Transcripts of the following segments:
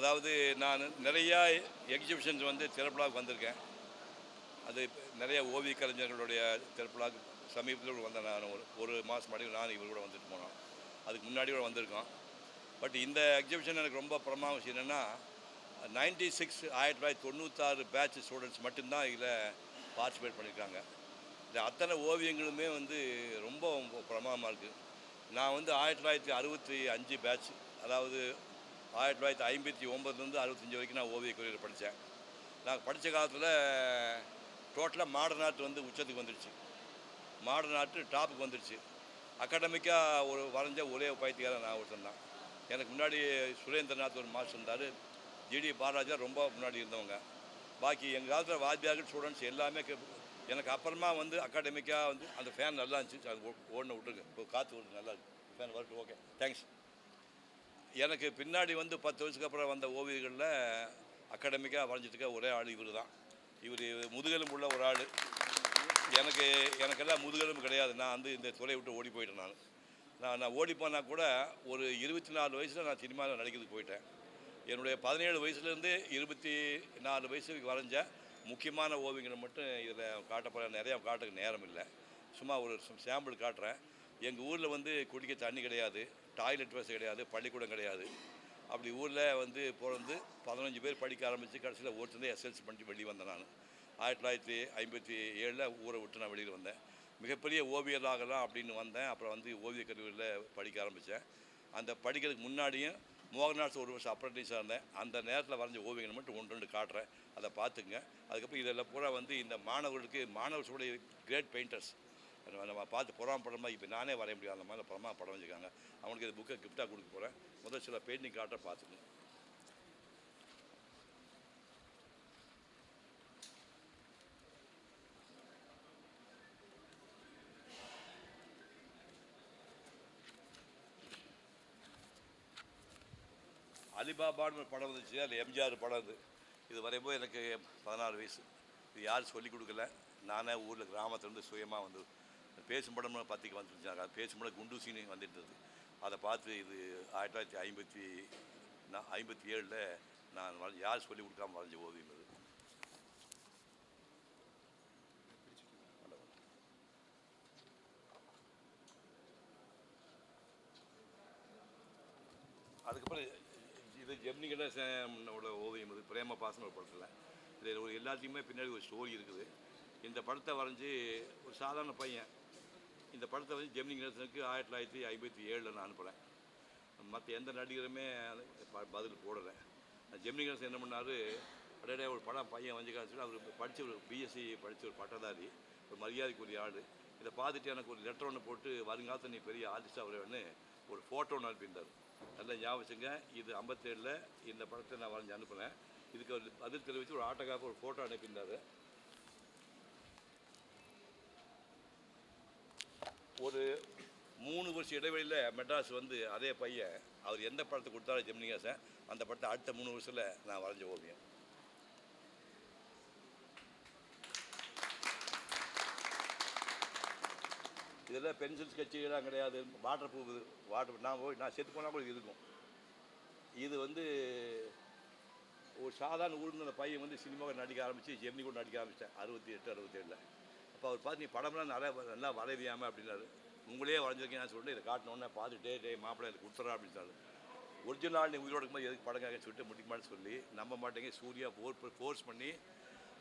அதாவது நான் நிறையா எக்ஸிபிஷன்ஸ் வந்து திரைப்படாவுக்கு வந்திருக்கேன். அது நிறைய ஓவிய கலைஞர்களுடைய திரைப்படாவுக்கு சமீபத்தில் வந்தேன் நான். ஒரு ஒரு மாதம் முன்னாடி நான் இவர் கூட வந்துட்டு போனோம். அதுக்கு முன்னாடி கூட வந்திருக்கோம். பட் இந்த எக்ஸிபிஷன் எனக்கு ரொம்ப பிரமாத விஷயம் என்னென்னா நைன்டி சிக்ஸ் ஆயிரத்தி தொள்ளாயிரத்தி தொண்ணூத்தாறு பேட்ச் ஸ்டூடெண்ட்ஸ் மட்டும்தான் இதில் பார்ட்டிசிபேட் பண்ணியிருக்காங்க இந்த அத்தனை ஓவியங்களுமே வந்து ரொம்ப பிரமாதமாக இருக்குது நான் வந்து ஆயிரத்தி தொள்ளாயிரத்தி அறுபத்தி அஞ்சு பேட்ச் அதாவது ஆயிரத்தி தொள்ளாயிரத்தி ஐம்பத்தி ஒம்பதுலேருந்து அறுபத்தஞ்சி வரைக்கும் நான் ஓவிய கல்லூரியில் படித்தேன். நான் படித்த காலத்தில் டோட்டலாக மாடர்ன் ஆர்ட் வந்து உச்சத்துக்கு வந்துடுச்சு. மாடர்ன் ஆர்ட் டாப்புக்கு வந்துடுச்சு. அகாடமிக்காக ஒரு வரைஞ்ச ஒரே பயிற்சியாளர் நான் ஒருத்தன் தான். எனக்கு முன்னாடி சுரேந்திரநாத் ஒரு மாஸ்டர் இருந்தார். ஜிடி பாலராஜா ரொம்ப முன்னாடி இருந்தவங்க. பாக்கி எங்கள் காலத்தில் வாத்தியார்கள் ஸ்டூடெண்ட்ஸ் எல்லாமே எனக்கு அப்புறமா வந்து அகாடமிக்காக வந்து அந்த ஃபேன் நல்லா இருந்துச்சு. அது ஓ- விட்டுருக்கு. இப்போ காற்று வருது நல்லா இருக்கு. ஃபேன் வரட்டு ஓகே தேங்க்ஸ் எனக்கு பின்னாடி வந்து பத்து வருஷத்துக்கு அப்புறம் வந்த ஓவியர்களில் அகாடமிக்காக வரைஞ்சிட்டு ஒரே ஆள் இவர் தான் இவர் முதுகெலும்பு உள்ள ஒரு ஆள். எனக்கு எனக்கெல்லாம் முதுகெலும்பு கிடையாது. நான் வந்து இந்த துறையை விட்டு ஓடி போயிட்டேன் நான். நான் நான் ஓடி போனால் கூட ஒரு இருபத்தி நாலு வயசில் நான் சினிமாவில் நடிக்கிறதுக்கு போயிட்டேன். என்னுடைய பதினேழு வயசுலேருந்து இருபத்தி நாலு வயசுக்கு வரைஞ்ச முக்கியமான ஓவியங்களை மட்டும் இதில் காட்டப்போகிற நிறையா காட்டுக்கு நேரம் இல்லை. சும்மா ஒரு சாம்பிள் காட்டுறேன். எங்கள் ஊரில் வந்து குடிக்க தண்ணி கிடையாது. டாய்லெட் வசதி கிடையாது பள்ளிக்கூடம் கிடையாது. அப்படி ஊரில் வந்து பிறந்து பதினஞ்சு பேர் படிக்க ஆரம்பித்து கடைசியில் ஒருத்தந்தே எஸ்எல்சி பண்ணிட்டு வெளியே வந்தேன் நான். ஆயிரத்தி தொள்ளாயிரத்தி ஐம்பத்தி ஏழில் ஊரை விட்டு நான் வெளியில் வந்தேன். மிகப்பெரிய ஓவியராகலாம் அப்படின்னு வந்தேன். அப்புறம் வந்து ஓவியக் கல்லூரியில் படிக்க ஆரம்பித்தேன் அந்த படிக்கிறதுக்கு முன்னாடியும் மோகன்தாஸ் ஒரு வருஷம் அப்ரண்டிஸாக இருந்தேன். அந்த நேரத்தில் வரைஞ்ச ஓவியங்கள் மட்டும் ஒன்று ரெண்டு காட்டுறேன். அதை பார்த்துங்க அதுக்கப்புறம் இதில் பூரா வந்து இந்த மாணவர்களுக்கு மாணவர்களுடைய கிரேட் பெயிண்டர்ஸ் நம்ம பார்த்து புறாம படமா இப்போ நானே வரைய முடியும் அந்த மாதிரி படமாக படம் வச்சுருக்காங்க. அவனுக்கு இந்த புக்கை கிஃப்டாக கொடுக்க போகிறேன் முதல் சில பெயிண்டிங் காட்ட பார்த்துக்கங்க அலிபாபான்னு ஒரு படம் வந்துச்சு. அதில் எம்ஜிஆர் படம் அது. இது வரையும்போது எனக்கு பதினாறு வயசு. இது யாரும் சொல்லிக் கொடுக்கல. நானே ஊரில் கிராமத்துலேருந்து சுயமாக வந்து பேசும் படம் பத்திரிக்கை வந்துருச்சாங்க. பேசும் படம் குண்டூசின்னு வந்துட்டு இருந்தது அதை பார்த்து இது ஆயிரத்தி தொள்ளாயிரத்தி ஐம்பத்தி நான் ஐம்பத்தி ஏழில் நான் யார் சொல்லிக் கொடுக்காம வரைஞ்ச ஓவியம் அது? அதுக்கப்புறம் இது ஜெமினி கணேசனோட ஓவியம் இது பிரேம பாசன ஒரு படத்தில். இதில் ஒரு எல்லாத்தையுமே பின்னாடி ஒரு ஸ்டோரி இருக்குது. இந்த படத்தை வரைஞ்சி ஒரு சாதாரண பையன் இந்த படத்தை வந்து ஜெமினி கணேசனுக்கு ஆயிரத்தி தொள்ளாயிரத்தி ஐம்பத்தி ஏழில் நான் அனுப்புகிறேன் மற்ற எந்த நடிகருமே ப- பதில் போடலை. ஜெமினி கணேசன் என்ன பண்ணார் அடையே ஒரு படம் பையன் வஞ்சிக்கான்னு சொல்லி அவர் படித்த ஒரு பிஎஸ்சி படித்த ஒரு பட்டதாரி ஒரு மரியாதைக்குரிய ஆள். இதை பார்த்துட்டு எனக்கு ஒரு லெட்டர் ஒன்று போட்டு வருங்காலத்தில் நீ பெரிய ஆர்டிஸ்டாக வருவேன்னு ஒரு ஃபோட்டோ ஒன்று அனுப்பியிருந்தார். நல்லா ஞாபகம் வச்சுங்க இது ஐம்பத்தேழில் இந்த படத்தை நான் வரைஞ்சி அனுப்புனேன் இதுக்கு ஒரு பதில் தெரிவித்து ஒரு ஆட்டோக்காக ஒரு ஃபோட்டோ அனுப்பியிருந்தார். ஒரு மூணு வருஷம் இடைவெளியில் மெட்ராஸ் வந்து அதே பையன் அவர் எந்த படத்தை கொடுத்தாலும் ஜெமினிகாசன் அந்த படத்தை அடுத்த மூணு வருஷத்தில் நான் வரைஞ்ச ஓவியம். இதில் பென்சில் ஸ்கெட்சுலாம் கிடையாது. வாட்டர் ப்ரூஃப் இது வாட்டர் நான் போய் நான் செத்து போனால் கூட இது இருக்கும். இது வந்து ஒரு சாதாரண ஊர்ல பையன் வந்து சினிமாவை நடிக்க ஆரம்பித்து ஜெமினி கூட நடிக்க ஆரம்பித்தேன் அறுபத்தி எட்டு அறுபத்தேழில் அப்போ அவர் பார்த்து நீ படம்லாம் நல்லா நல்லா வரைவியாமல் அப்படின்னாரு. உங்களே வரைஞ்சிருக்கேன் நான் சொல்லிட்டு இதை காட்டினோன்னே பார்த்துட்டே டே மாப்பிள்ளை எனக்கு கொடுத்துறா அப்படின்னாரு. ஒரிஜினல் நீ உயிரோடு இருக்கும்போது எதுக்கு படங்காக சொல்லிட்டு முடிக்க சொல்லி நம்ப மாட்டேங்க சூர்யா ஃபோர் ஃபோர்ஸ் பண்ணி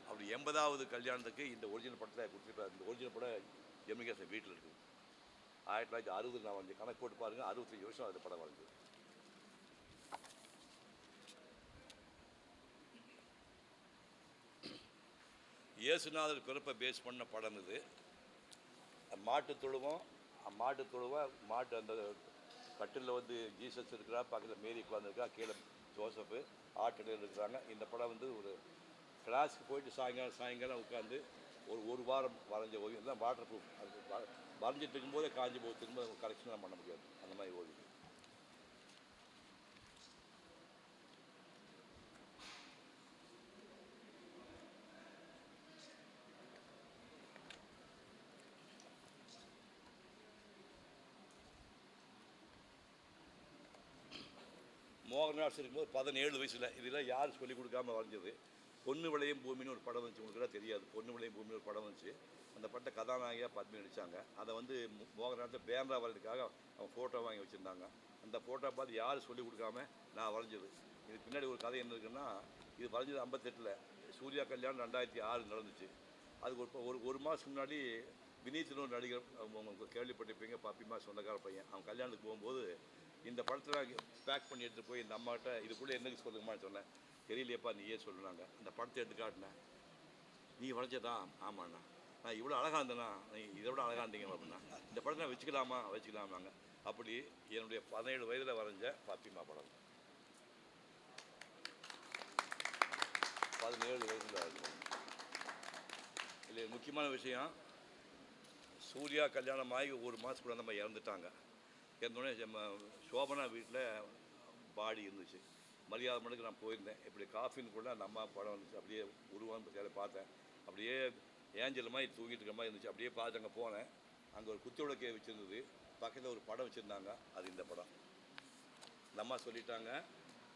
அப்படி எண்பதாவது கல்யாணத்துக்கு இந்த ஒரிஜினல் படத்தை கொடுத்துருப்பாரு இந்த ஒரிஜினல் படம் ஜெமிகாசன் வீட்டில் இருக்குது. ஆயிரத்தி தொள்ளாயிரத்தி அறுபது நான் வந்து கணக்கு போட்டு பாருங்க அறுபத்தஞ்சு வருஷம் அது படம் வரைஞ்சது. இயேசுநாதர் பிறப்பை பேஸ் பண்ண படம் இது. மாட்டு தொழுவம் மாட்டு தொழுவம் மாட்டு அந்த கட்டிலில் வந்து ஜீசஸ் இருக்கிறா பக்கத்தில் மேரி உட்காந்துருக்கா கீழே ஜோசப்பு ஆட்டில் இருக்கிறாங்க. இந்த படம் வந்து ஒரு கிளாஸுக்கு போயிட்டு சாயங்காலம் சாயங்காலம் உட்காந்து ஒரு ஒரு வாரம் வரைஞ்ச ஓவியம். தான் வாட்டர் ப்ரூஃப் அது வ- வரைஞ்சிட்டு இருக்கும்போதே காஞ்சி போய் திரும்ப கரெக்ஷன்லாம் பண்ண முடியாது. அந்த மாதிரி ஓவியம். மோகன்ராஜ் இருக்கும்போது பதினேழு வயசில். இதெல்லாம் யார் சொல்லிக் கொடுக்காம வரைஞ்சது? பொண்ணு விளையும் பூமின்னு ஒரு படம் வந்துச்சு. உங்களுக்கு தெரியாது. பொண்ணு விளையும் பூமின்னு ஒரு படம் வந்துச்சு. அந்த படத்தை கதாநாயகியாக பத்மி நடித்தாங்க அதை வந்து மு- மோகன்ராஜை பேரா வர்றதுக்காக அவங்க ஃபோட்டோ வாங்கி வச்சுருந்தாங்க. அந்த ஃபோட்டோ பார்த்து யார் சொல்லிக் கொடுக்காம நான் வரைஞ்சது? இதுக்கு பின்னாடி ஒரு கதை என்ன இருக்குன்னா இது வரைஞ்சது ஐம்பத்தெட்டில். சூர்யா கல்யாணம் ரெண்டாயிரத்தி ஆறு நடந்துச்சு. அதுக்கு ஒரு ஒரு ஒரு மாதம் முன்னாடி வினீத்னு ஒரு நடிகர் உங்களுக்கு கேள்விப்பட்டிருப்பீங்க பப்பிமா சொந்தக்கார பையன். அவன் கல்யாணத்துக்கு போகும்போது இந்த படத்தில் பேக் பண்ணி எடுத்துகிட்டு போய் இந்த அம்மாட்ட இதுக்குள்ளே என்னக்கு சொல்லுங்கம்மான்னு சொன்னேன். தெரியலையப்பா நீயே சொல்லுனாங்க. அந்த படத்தை எடுத்து காட்டினேன். நீ வரைஞ்சதா ஆமாண்ணா. நான் இவ்வளோ அழகாக இருந்தேண்ணா. நீ இதை விட அழகாக இருந்தீங்க அப்படின்னா. இந்த படத்தை நான் வச்சுக்கலாமா? வச்சுக்கலாமாங்க அப்படி என்னுடைய பதினேழு வயதில் வரைஞ்ச பாப்பிமா படம். பதினேழு வயதில் இல்லை முக்கியமான விஷயம் சூர்யா கல்யாணம் ஆகி ஒரு மாதத்துக்குள்ள நம்ம இறந்துட்டாங்க. இறந்தோடனே சோபனா வீட்டில் பாடி இருந்துச்சு. மரியாதை மணிக்கு நான் போயிருந்தேன். இப்படி காஃபின்னு கூட அந்த அம்மா படம் வந்துச்சு. அப்படியே உருவான்னு பார்த்தேன். அப்படியே ஏஞ்சல் மாதிரி தூங்கிட்டு இருக்க மாதிரி இருந்துச்சு. அப்படியே பார்த்து அங்கே போனேன். அங்கே ஒரு குத்து விளக்கே வச்சுருந்தது. பக்கத்தில் ஒரு படம் வச்சுருந்தாங்க. அது இந்த படம். இந்த அம்மா சொல்லிட்டாங்க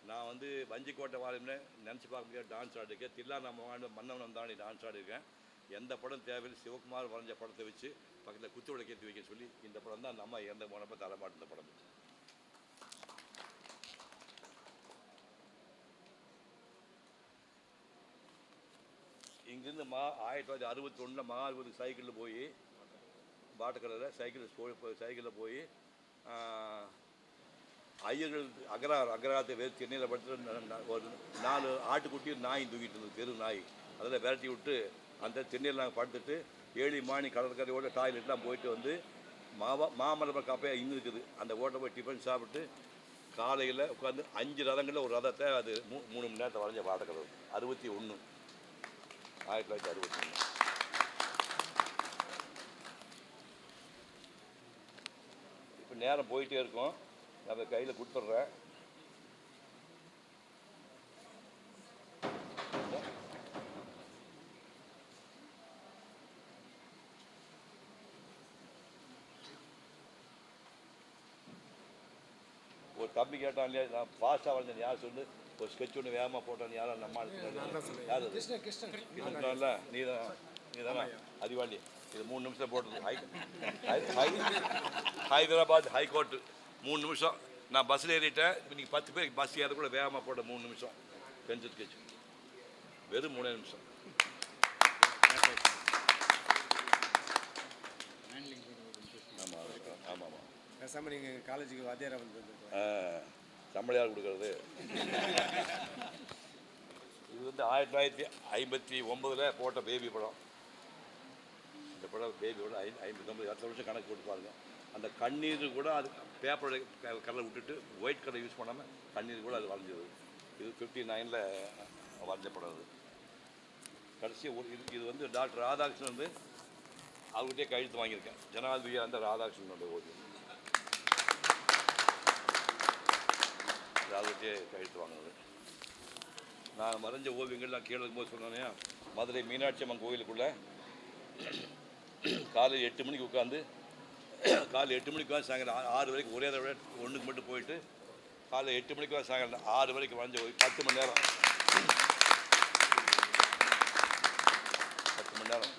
நான் வந்து வஞ்சிக்கோட்டை வாழ்னு நினச்சி பார்க்க முடியாது. டான்ஸ் ஆடிருக்கேன். தில்லா நம்ம வாழ்ந்த மன்னவனம் தாண்டி டான்ஸ் ஆடிருக்கேன் எந்த படம் தேவையில்லை சிவகுமார் வரைஞ்ச படத்தை வச்சு பக்கத்தில் குத்து விளக்கேற்றி வைக்க சொல்லி இந்த படம் தான் அந்த அம்மா இறந்த போனப்போ தரமாட்டு இந்த படம். இங்கேருந்து மா ஆயிரத்தி தொள்ளாயிரத்தி அறுபத்தி ஒன்றில் மகாபலி சைக்கிளில் போய் பாட்டுக்கடையில் சைக்கிள் போய் சைக்கிளில் போய் ஐயர்கள் அகரா அகராத்தை வேறு சென்னையில் படுத்து ஒரு நாலு ஆட்டுக்குட்டி நாய் தூக்கிட்டு இருந்தது தெரு நாய். அதில் விரட்டி விட்டு அந்த சென்னையில் நாங்கள் படுத்துட்டு ஏழி மாணி கடற்கரையோட டாய்லெட்லாம் போயிட்டு வந்து மாவா மாமல்லபுரம் காப்பையாக இங்கே இருக்குது. அந்த ஓட்டை போய் டிஃபன் சாப்பிட்டு காலையில் உட்காந்து அஞ்சு ரதங்களில் ஒரு ரதத்தை அது மூ மூணு மணி நேரத்தை வரைஞ்ச பாடக்கடவு அறுபத்தி ஒன்று ஆயிரத்தி தொள்ளாயிரத்தி அறுபத்தி ஒன்று இப்போ நேரம் போயிட்டே இருக்கும். நான் கையில் கொடுத்துட்றேன். தம்பி கேட்டான் இல்லையா நான் ஃபாஸ்ட்டாக வரைஞ்சேன் யார் சொல்லு? ஒரு ஸ்கெட்ச் ஒன்று வேகமாக போட்டான் யாரும் நம்ம யார் கிருஷ்ணன்ல நீ தான் நீ தானே அதிவாளி. இது மூணு நிமிஷம் போட்டது. ஹை ஹை- ஹைதராபாத் ஹைகோர்ட்டு. மூணு நிமிஷம். நான் பஸ்ஸில் ஏறிட்டேன். இப்போ நீங்கள் பத்து பேர் பஸ் ஏறக்குள்ள வேகமாக போட்ட மூணு நிமிஷம். பென்சில் ஸ்கெட்ச் வெறும் மூணே நிமிஷம். பேசாம எங்கள் காலேஜுக்கு வாத்தியாரா வந்து சம்பளையார் கொடுக்கறது? இது வந்து ஆயிரத்தி தொள்ளாயிரத்தி ஐம்பத்தி ஒம்பதில் போட்ட பேபி படம். இந்த படம் பேபி படம் ஐ ஐம்பத்தொம்பது அடுத்த வருஷம் கணக்கு போட்டு பாருங்க. அந்த கண்ணீர் கூட அது பேப்பரோட கலர் விட்டுட்டு ஒயிட் கலர் யூஸ் பண்ணாமல் கண்ணீர் கூட அது வரைஞ்சது இது ஃபிஃப்டி நைனில் வரைஞ்ச படம் அது. கடைசி ஒரு இது இது வந்து டாக்டர் ராதாகிருஷ்ணன் வந்து அவர்கிட்டே கழுத்து வாங்கியிருக்கேன். ஜனாதிபதியாக இருந்த ராதாகிருஷ்ணனுடைய ஓவியம். ராகுட்டே கையெழுத்து வாங்கினது நான் வரைஞ்ச ஓவியங்கள்லாம் கீழே இருக்கும்போது சொன்னோன்னே மதுரை மீனாட்சி அம்மன் கோயிலுக்குள்ளே காலை எட்டு மணிக்கு உட்காந்து காலை எட்டு மணிக்கு வந்து சாயங்காலம் ஆறு வரைக்கும் ஒரே தடவை ஒன்றுக்கு மட்டும் போயிட்டு காலை எட்டு மணிக்கு வந்து சாயங்காலம் ஆறு வரைக்கும் வரைஞ்ச ஓவியம். பத்து மணி நேரம். பத்து மணி நேரம்.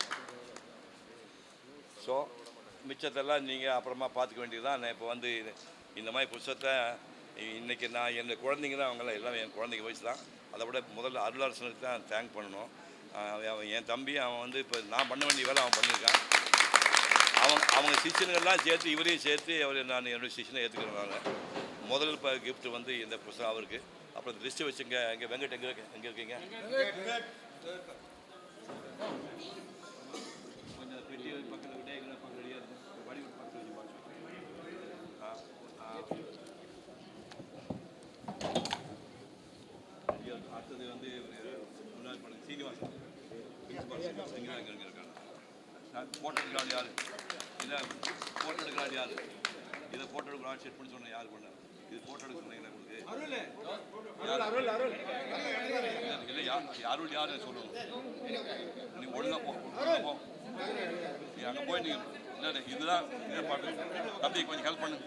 ஸோ மிச்சத்தெல்லாம் நீங்கள் அப்புறமா பார்த்துக்க வேண்டியது தான் நான் இப்போ வந்து இது- இந்த மாதிரி புஸ்தகத்தை இன்றைக்கி நான் என் குழந்தைங்க தான் அவங்களாம் எல்லாம் என் குழந்தைங்க வயசு தான். அதை விட முதல்ல அருளாசனுக்கு தான் தேங்க் பண்ணணும். அவன் என் தம்பி அவன் வந்து இப்போ நான் பண்ண வேண்டிய வேலை அவன் பண்ணியிருக்கான். அவன் அவங்க சிஷியனுங்கள்லாம் சேர்த்து இவரையும் சேர்த்து அவர் நான் என்னுடைய சிஷியனை ஏற்றுக்கிறனால முதல் இப்போ கிஃப்ட் வந்து இந்த புஸ்தகம் அவருக்கு. அப்புறம் லிஸ்ட்டு வச்சுங்க. இங்கே வெங்கட் எங்கே இருக்கு எங்கே இருக்கீங்க கொஞ்சம் பெட்டி பக்கத்தில் விட்டே எங்கே பக்கம் ரெடியாக இருக்கும் வடி விட்டு பக்கத்தில் வச்சு பார்த்து ஆ ஆ ரெடியாக இருக்கும் அடுத்தது வந்து இவரு முன்னாள் பண்ண சீனிவாசன் பிரின்சிபால் சீனிவாசன் இங்கே இங்கே இங்கே இருக்காங்க ஃபோட்டோ எடுக்கிறாள் யார் இதை ஃபோட்டோ எடுக்கிறாள் யார் இதை ஃபோட்டோ எடுக்கிறாள் செட் பண்ணி சொன்னேன் யார் பண்ண இது ஃபோட்டோ எடுக்க சொன்னீங்களா உங்களுக்கு இல்லை யார் அருள் யார் சொல்லணும் நீ ஒழுங்கா போ ஒழுங்கா போ நீ அங்கே போய் நீங்கள் இல்லை இதுதான் இதை பாட்டு தம்பி கொஞ்சம் ஹெல்ப் பண்ணுங்க